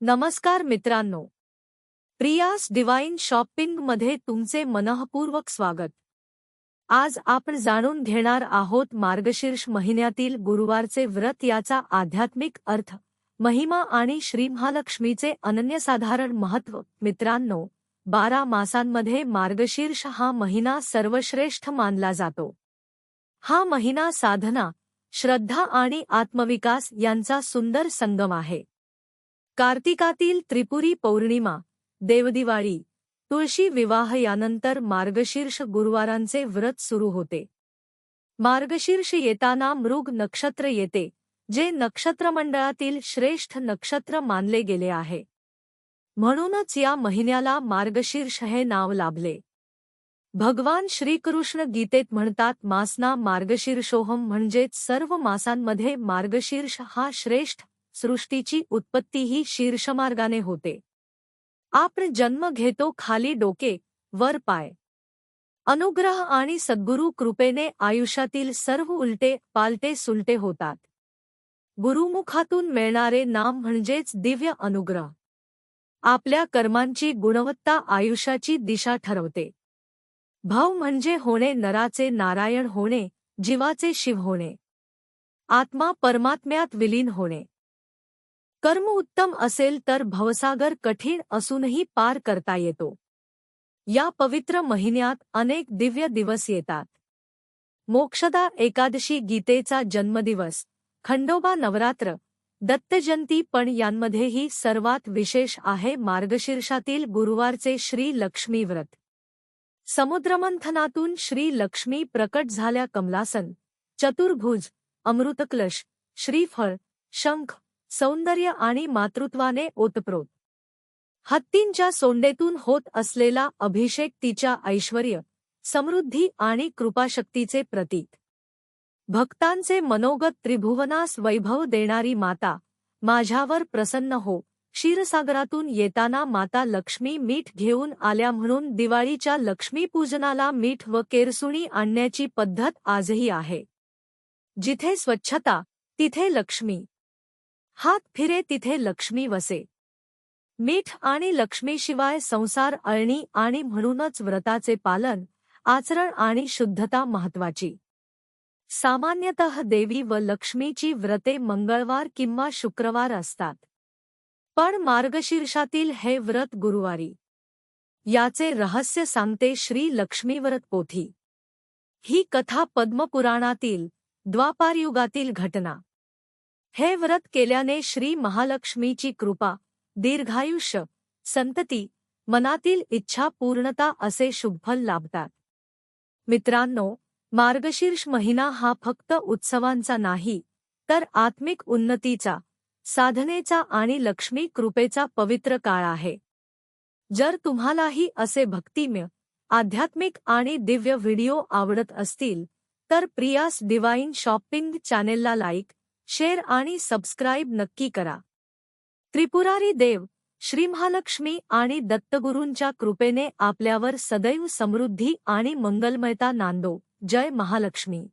नमस्कार मित्रांनो. प्रियास डिवाइन शॉपिंगमध्ये तुमचे मनःपूर्वक स्वागत. आज आपण जाणून घेणार आहोत मार्गशीर्ष महिन्यातील गुरुवारचे व्रत याचा आध्यात्मिक अर्थ महिमा आणि श्री महालक्ष्मीचे अनन्यसाधारण महत्त्व. मित्रांनो बारा मासांमध्ये मार्गशीर्ष हा महिना सर्वश्रेष्ठ मानला जातो. हा महिना साधना श्रद्धा आणि आत्मविकास यांचा सुंदर संगम आहे. कार्तिकातील त्रिपुरी पौर्णिमा देवदिवाळी तुळशी विवाह यानंतर मार्गशीर्ष गुरुवारांचे व्रत सुरू होते. मार्गशीर्ष येताना मृग नक्षत्र येते जे नक्षत्रमंडळातील श्रेष्ठ नक्षत्र मानले गेले आहे. म्हणूनच या महिन्याला मार्गशीर्ष हे नाव लाभले. भगवान श्रीकृष्ण गीतेत म्हणतात मासना मार्गशीर्षोहम म्हणजेच सर्व मासांमध्ये मार्गशीर्ष हा श्रेष्ठ सृष्टीची उत्पत्ती ही शीर्षमार्गाने होते. आपण जन्म घेतो खाली डोके वर पाय. अनुग्रह आणि सद्गुरू कृपेने आयुष्यातील सर्व उलटे पालटे सुलटे होतात. गुरुमुखातून मिळणारे नाम म्हणजेच दिव्य अनुग्रह. आपल्या कर्मांची गुणवत्ता आयुष्याची दिशा ठरवते. भाव म्हणजे होणे नराचे नारायण होणे जीवाचे शिव होणे. आत्मा परमात्म्यात विलीन होणे. कर्म उत्तम असेल तर भवसागर कठीण असूनही पार करता येतो. या पवित्र महिन्यात अनेक दिव्य दिवस येतात. मोक्षदा एकादशी गीतेचा जन्मदिवस खंडोबा नवरात्र दत्तजयंती पण यांमध्येही सर्वात विशेष आहे मार्गशीर्षातील गुरुवारचे श्री लक्ष्मी व्रत. समुद्रमंथनातून श्री लक्ष्मी प्रकट झाल्या कमलासन चतुर्भुज अमृतक्लश श्रीफळ शंख सौंदर्य आणि मातृत्वाने ओतप्रोत. हत्तींच्या सोंडेतून होत असलेला अभिषेक तिच्या ऐश्वर समृद्धी आणि कृपाशक्तीचे प्रतीक. भक्तांचे मनोगत त्रिभुवनास वैभव देणारी माता माझ्यावर प्रसन्न हो क्षीरसागरातून येताना माता लक्ष्मी मीठ घेऊन आल्या म्हणून दिवाळीच्या लक्ष्मीपूजनाला मीठ व केरसुणी आणण्याची पद्धत आजही आहे. जिथे स्वच्छता तिथे लक्ष्मी. हात फिरे तिथे लक्ष्मी वसे. मीठ आणि लक्ष्मीशिवाय संसार अळणी आणि म्हणूनच व्रताचे पालन आचरण आणि शुद्धता महत्वाची सामान्यतः देवी व लक्ष्मीची व्रते मंगळवार किंवा शुक्रवार असतात. पण मार्गशीर्षातील हे व्रत गुरुवारी. याचे रहस्य सांगते श्री लक्ष्मीव्रत पोथी ही कथा पद्मपुराणातील द्वापारयुगातील घटना. हे व्रत केल्याने श्री महालक्ष्मीची कृपा दीर्घायुष्य संतती मनातील इच्छा पूर्णता असे शुभफल लाभतात. मित्रांनो मार्गशीर्ष महिना हा फक्त उत्सवांचा नाही तर आत्मिक उन्नतीचा साधनेचा आणि लक्ष्मी कृपेचा पवित्र काळ आहे. जर तुम्हालाही असे भक्तिम्य आध्यात्मिक आणि दिव्य व्हिडिओ आवडत असतील तर प्रियास डिवाइन शॉपिंग चॅनेलला लाईक शेअर आणि सबस्क्राईब नक्की करा. त्रिपुरारी देव श्री महालक्ष्मी आणि दत्तगुरूंच्या कृपेने आपल्यावर सदैव समृद्धी आणि मंगलमयता नांदो. जय महालक्ष्मी.